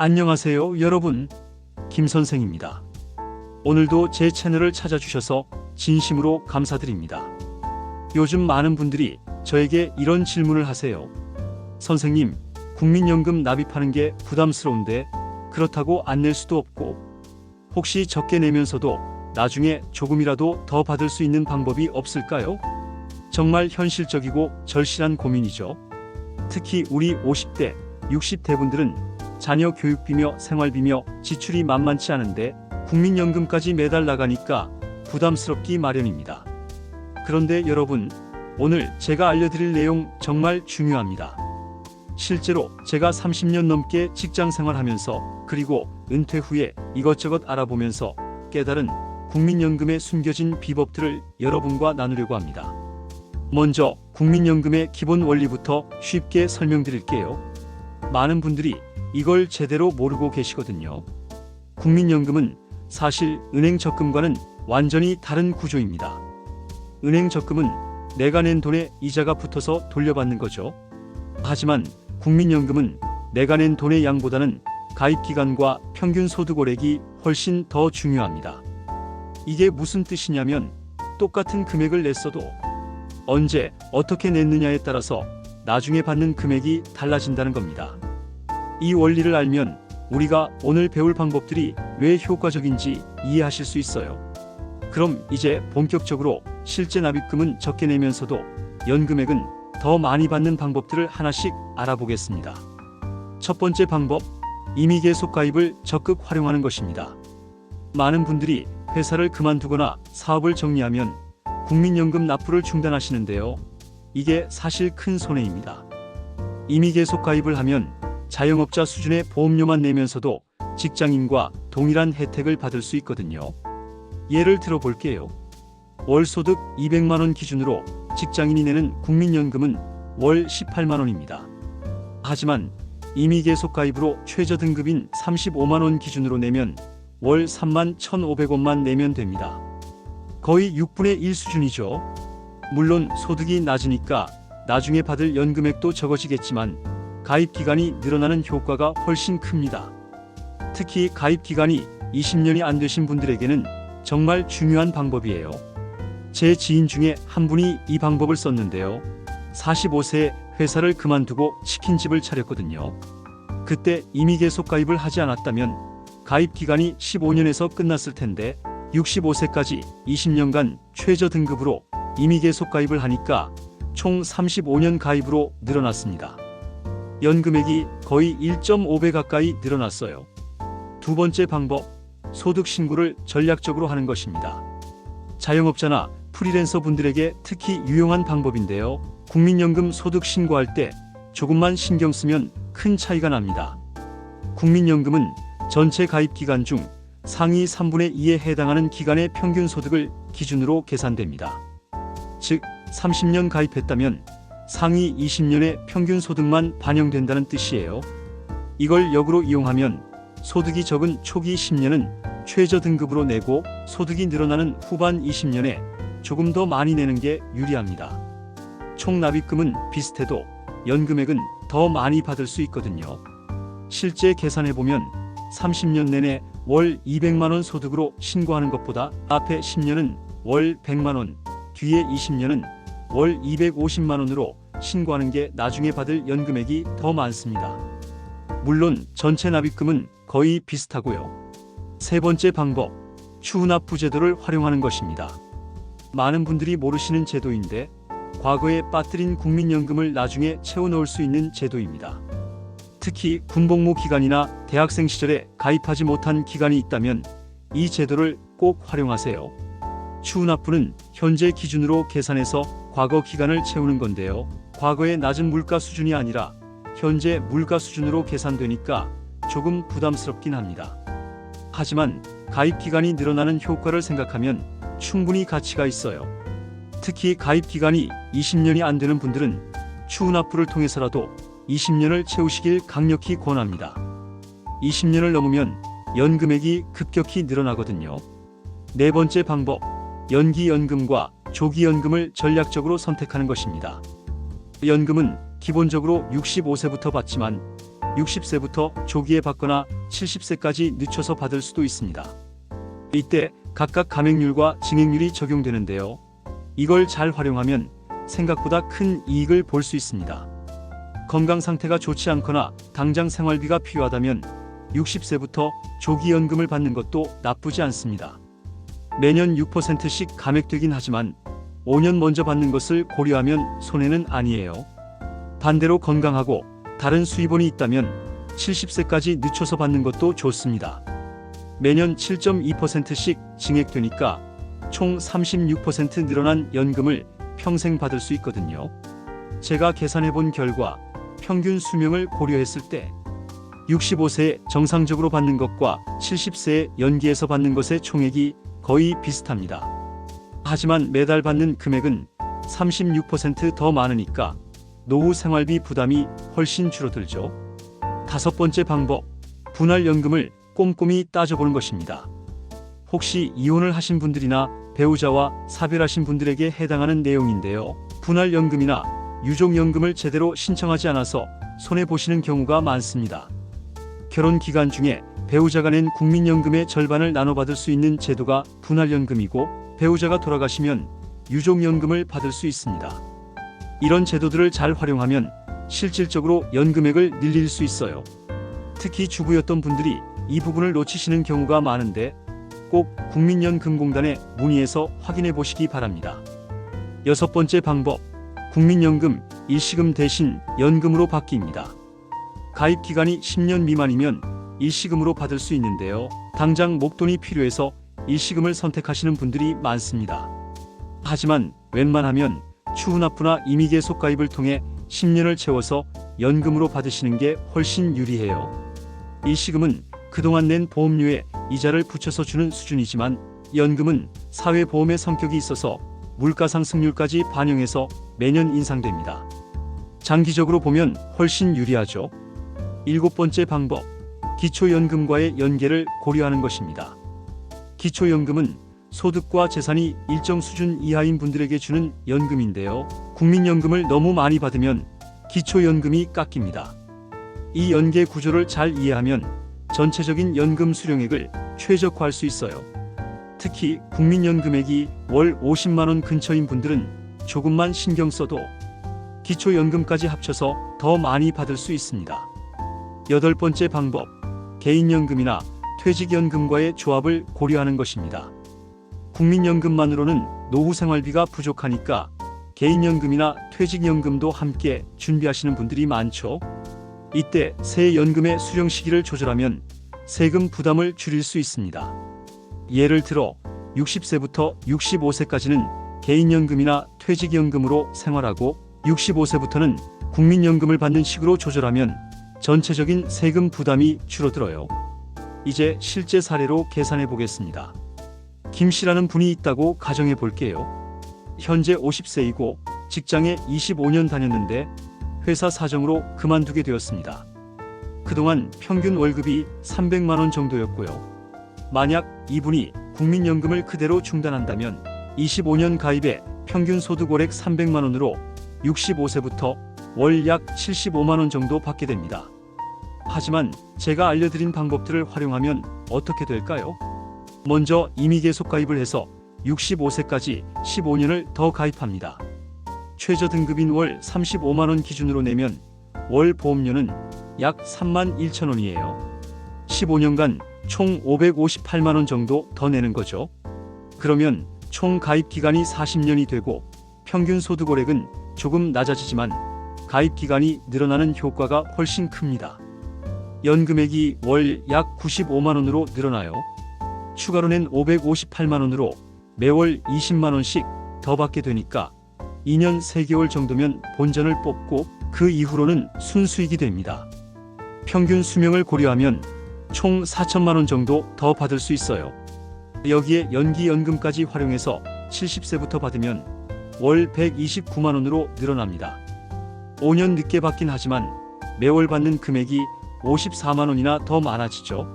안녕하세요, 여러분. 김 선생입니다. 오늘도 제 채널을 찾아주셔서 진심으로 감사드립니다. 요즘 많은 분들이 저에게 이런 질문을 하세요. 선생님, 국민연금 납입하는 게 부담스러운데 그렇다고 안 낼 수도 없고 혹시 적게 내면서도 나중에 조금이라도 더 받을 수 있는 방법이 없을까요? 정말 현실적이고 절실한 고민이죠. 특히 우리 50대, 60대 분들은 자녀 교육비며 생활비며 지출이 만만치 않은데 국민연금까지 매달 나가니까 부담스럽기 마련입니다. 그런데 여러분, 오늘 제가 알려드릴 내용 정말 중요합니다. 실제로 제가 30년 넘게 직장 생활하면서 그리고 은퇴 후에 이것저것 알아보면서 깨달은 국민연금의 숨겨진 비법들을 여러분과 나누려고 합니다. 먼저 국민연금의 기본 원리부터 쉽게 설명드릴게요. 많은 분들이 이걸 제대로 모르고 계시거든요. 국민연금은 사실 은행 적금과는 완전히 다른 구조입니다. 은행 적금은 내가 낸 돈에 이자가 붙어서 돌려받는 거죠. 하지만 국민연금은 내가 낸 돈의 양보다는 가입 기간과 평균 소득 월액이 훨씬 더 중요합니다. 이게 무슨 뜻이냐면 똑같은 금액을 냈어도 언제 어떻게 냈느냐에 따라서 나중에 받는 금액이 달라진다는 겁니다. 이 원리를 알면 우리가 오늘 배울 방법들이 왜 효과적인지 이해하실 수 있어요. 그럼 이제 본격적으로 실제 납입금은 적게 내면서도 연금액은 더 많이 받는 방법들을 하나씩 알아보겠습니다. 첫 번째 방법, 임의 계속 가입을 적극 활용하는 것입니다. 많은 분들이 회사를 그만두거나 사업을 정리하면 국민연금 납부를 중단하시는데요. 이게 사실 큰 손해입니다. 임의 계속 가입을 하면 자영업자 수준의 보험료만 내면서도 직장인과 동일한 혜택을 받을 수 있거든요. 예를 들어 볼게요. 월 소득 200만 원 기준으로 직장인이 내는 국민연금은 월 18만 원입니다. 하지만 임의 계속 가입으로 최저 등급인 35만 원 기준으로 내면 월 3만 1,500원만 내면 됩니다. 거의 6분의 1 수준이죠. 물론 소득이 낮으니까 나중에 받을 연금액도 적어지겠지만 가입 기간이 늘어나는 효과가 훨씬 큽니다. 특히 가입 기간이 20년이 안 되신 분들에게는 정말 중요한 방법이에요. 제 지인 중에 한 분이 이 방법을 썼는데요. 45세에 회사를 그만두고 치킨집을 차렸거든요. 그때 이미 계속 가입을 하지 않았다면 가입 기간이 15년에서 끝났을 텐데 65세까지 20년간 최저 등급으로 이미 계속 가입을 하니까 총 35년 가입으로 늘어났습니다. 연금액이 거의 1.5배 가까이 늘어났어요. 두 번째 방법, 소득 신고를 전략적으로 하는 것입니다. 자영업자나 프리랜서 분들에게 특히 유용한 방법인데요. 국민연금 소득 신고할 때 조금만 신경 쓰면 큰 차이가 납니다. 국민연금은 전체 가입 기간 중 상위 3분의 2에 해당하는 기간의 평균 소득을 기준으로 계산됩니다. 즉, 30년 가입했다면 상위 20년의 평균 소득만 반영된다는 뜻이에요. 이걸 역으로 이용하면 소득이 적은 초기 10년은 최저 등급으로 내고 소득이 늘어나는 후반 20년에 조금 더 많이 내는 게 유리합니다. 총 납입금은 비슷해도 연금액은 더 많이 받을 수 있거든요. 실제 계산해 보면 30년 내내 월 200만 원 소득으로 신고하는 것보다 앞에 10년은 월 100만 원, 뒤에 20년은 월 250만 원으로 신고하는 게 나중에 받을 연금액이 더 많습니다. 물론 전체 납입금은 거의 비슷하고요. 세 번째 방법, 추후납부 제도를 활용하는 것입니다. 많은 분들이 모르시는 제도인데 과거에 빠뜨린 국민연금을 나중에 채워 넣을 수 있는 제도입니다. 특히 군복무 기간이나 대학생 시절에 가입하지 못한 기간이 있다면 이 제도를 꼭 활용하세요. 추후납부는 현재 기준으로 계산해서 과거 기간을 채우는 건데요. 과거의 낮은 물가 수준이 아니라 현재 물가 수준으로 계산되니까 조금 부담스럽긴 합니다. 하지만 가입 기간이 늘어나는 효과를 생각하면 충분히 가치가 있어요. 특히 가입 기간이 20년이 안 되는 분들은 추후납부를 통해서라도 20년을 채우시길 강력히 권합니다. 20년을 넘으면 연금액이 급격히 늘어나거든요. 네 번째 방법, 연기연금과 조기 연금을 전략적으로 선택하는 것입니다. 연금은 기본적으로 65세부터 받지만 60세부터 조기에 받거나 70세까지 늦춰서 받을 수도 있습니다. 이때 각각 감액률과 증액률이 적용되는데요. 이걸 잘 활용하면 생각보다 큰 이익을 볼 수 있습니다. 건강 상태가 좋지 않거나 당장 생활비가 필요하다면 60세부터 조기연금을 받는 것도 나쁘지 않습니다. 매년 6%씩 감액되긴 하지만 5년 먼저 받는 것을 고려하면 손해는 아니에요. 반대로 건강하고 다른 수입원이 있다면 70세까지 늦춰서 받는 것도 좋습니다. 매년 7.2%씩 증액되니까 총 36% 늘어난 연금을 평생 받을 수 있거든요. 제가 계산해 본 결과 평균 수명을 고려했을 때 65세에 정상적으로 받는 것과 70세에 연기해서 받는 것의 총액이 거의 비슷합니다. 하지만 매달 받는 금액은 36%더 많으니까 노후 생활비 부담이 훨씬 줄어들죠. 다섯 번째 방법, 분할연금을 꼼꼼히 따져보는 것입니다. 혹시 이혼을 하신 분들이나 배우자와 사별하신 분들에게 해당하는 내용인데요. 분할연금이나 유족연금을 제대로 신청하지 않아서 손해보시는 경우가 많습니다. 결혼 기간 중에 배우자가 낸 국민연금의 절반을 나눠받을 수 있는 제도가 분할연금이고 배우자가 돌아가시면 유족연금을 받을 수 있습니다. 이런 제도들을 잘 활용하면 실질적으로 연금액을 늘릴 수 있어요. 특히 주부였던 분들이 이 부분을 놓치시는 경우가 많은데 꼭 국민연금공단에 문의해서 확인해 보시기 바랍니다. 여섯 번째 방법, 국민연금 일시금 대신 연금으로 받기입니다. 가입 기간이 10년 미만이면 일시금으로 받을 수 있는데요. 당장 목돈이 필요해서 일시금을 선택하시는 분들이 많습니다. 하지만 웬만하면 추후납부나 임의계 속 가입을 통해 10년을 채워서 연금으로 받으시는 게 훨씬 유리해요. 일시금은 그동안 낸 보험료에 이자를 붙여서 주는 수준이지만 연금은 사회보험의 성격이 있어서 물가 상승률까지 반영해서 매년 인상됩니다. 장기적으로 보면 훨씬 유리하죠. 일곱 번째 방법, 기초연금과의 연계를 고려하는 것입니다. 기초연금은 소득과 재산이 일정 수준 이하인 분들에게 주는 연금인데요. 국민연금을 너무 많이 받으면 기초연금이 깎입니다. 이 연계 구조를 잘 이해하면 전체적인 연금 수령액을 최적화할 수 있어요. 특히 국민연금액이 월 50만원 근처인 분들은 조금만 신경 써도 기초연금까지 합쳐서 더 많이 받을 수 있습니다. 여덟 번째 방법, 개인연금이나 퇴직연금과의 조합을 고려하는 것입니다. 국민연금만으로는 노후 생활비가 부족하니까 개인연금이나 퇴직연금도 함께 준비하시는 분들이 많죠. 이때 새 연금의 수령 시기를 조절하면 세금 부담을 줄일 수 있습니다. 예를 들어 60세부터 65세까지는 개인연금이나 퇴직연금으로 생활하고 65세부터는 국민연금을 받는 식으로 조절하면 전체적인 세금 부담이 줄어들어요. 이제 실제 사례로 계산해 보겠습니다. 김 씨라는 분이 있다고 가정해 볼게요. 현재 50세이고 직장에 25년 다녔는데 회사 사정으로 그만두게 되었습니다. 그동안 평균 월급이 300만 원 정도였고요. 만약 이분이 국민연금을 그대로 중단한다면 25년 가입에 평균 소득 월액 300만 원으로 65세부터 월 약 75만 원 정도 받게 됩니다. 하지만 제가 알려드린 방법들을 활용하면 어떻게 될까요? 먼저 임의 계속 가입을 해서 65세까지 15년을 더 가입합니다. 최저 등급인 월 35만 원 기준으로 내면 월 보험료는 약 3만 1천 원이에요. 15년간 총 558만 원 정도 더 내는 거죠. 그러면 총 가입 기간이 40년이 되고 평균 소득 월액은 조금 낮아지지만 가입 기간이 늘어나는 효과가 훨씬 큽니다. 연금액이 월 약 95만 원으로 늘어나요. 추가로 낸 558만 원으로 매월 20만 원씩 더 받게 되니까 2년 3개월 정도면 본전을 뽑고 그 이후로는 순수익이 됩니다. 평균 수명을 고려하면 총 4천만 원 정도 더 받을 수 있어요. 여기에 연기연금까지 활용해서 70세부터 받으면 월 129만 원으로 늘어납니다. 5년 늦게 받긴 하지만 매월 받는 금액이 54만 원이나 더 많아지죠.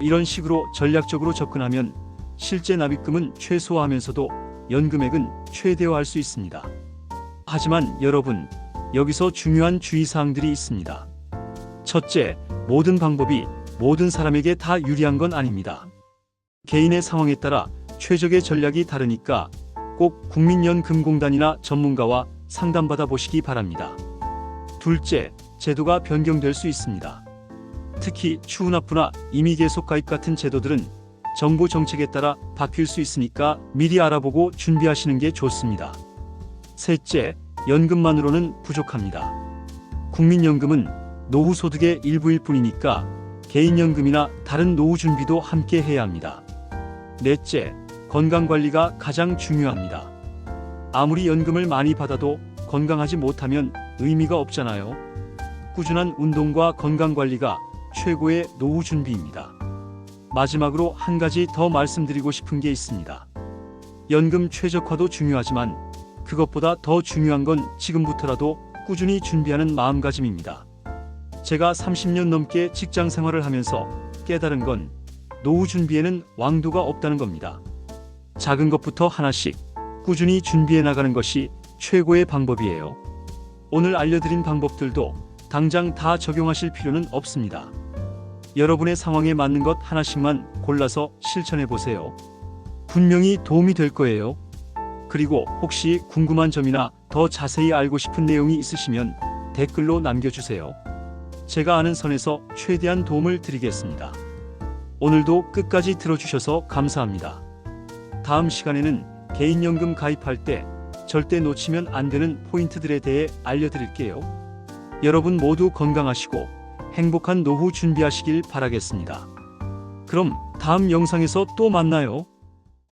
이런 식으로 전략적으로 접근하면 실제 납입금은 최소화하면서도 연금액은 최대화할 수 있습니다. 하지만 여러분, 여기서 중요한 주의사항들이 있습니다. 첫째, 모든 방법이 모든 사람에게 다 유리한 건 아닙니다. 개인의 상황에 따라 최적의 전략이 다르니까 꼭 국민연금공단이나 전문가와 상담받아 보시기 바랍니다. 둘째, 제도가 변경될 수 있습니다. 특히 추후납부나 임의계속 가입 같은 제도들은 정부 정책에 따라 바뀔 수 있으니까 미리 알아보고 준비하시는 게 좋습니다. 셋째, 연금만으로는 부족합니다. 국민연금은 노후 소득의 일부일 뿐이니까 개인연금이나 다른 노후 준비도 함께 해야 합니다. 넷째, 건강관리가 가장 중요합니다. 아무리 연금을 많이 받아도 건강하지 못하면 의미가 없잖아요. 꾸준한 운동과 건강관리가 최고의 노후 준비입니다. 마지막으로 한 가지 더 말씀드리고 싶은 게 있습니다. 연금 최적화도 중요하지만 그것보다 더 중요한 건 지금부터라도 꾸준히 준비하는 마음가짐입니다. 제가 30년 넘게 직장 생활을 하면서 깨달은 건 노후 준비에는 왕도가 없다는 겁니다. 작은 것부터 하나씩 꾸준히 준비해 나가는 것이 최고의 방법이에요. 오늘 알려드린 방법들도 당장 다 적용하실 필요는 없습니다. 여러분의 상황에 맞는 것 하나씩만 골라서 실천해 보세요. 분명히 도움이 될 거예요. 그리고 혹시 궁금한 점이나 더 자세히 알고 싶은 내용이 있으시면 댓글로 남겨주세요. 제가 아는 선에서 최대한 도움을 드리겠습니다. 오늘도 끝까지 들어주셔서 감사합니다. 다음 시간에는 개인연금 가입할 때 절대 놓치면 안 되는 포인트들에 대해 알려드릴게요. 여러분 모두 건강하시고 행복한 노후 준비하시길 바라겠습니다. 그럼 다음 영상에서 또 만나요.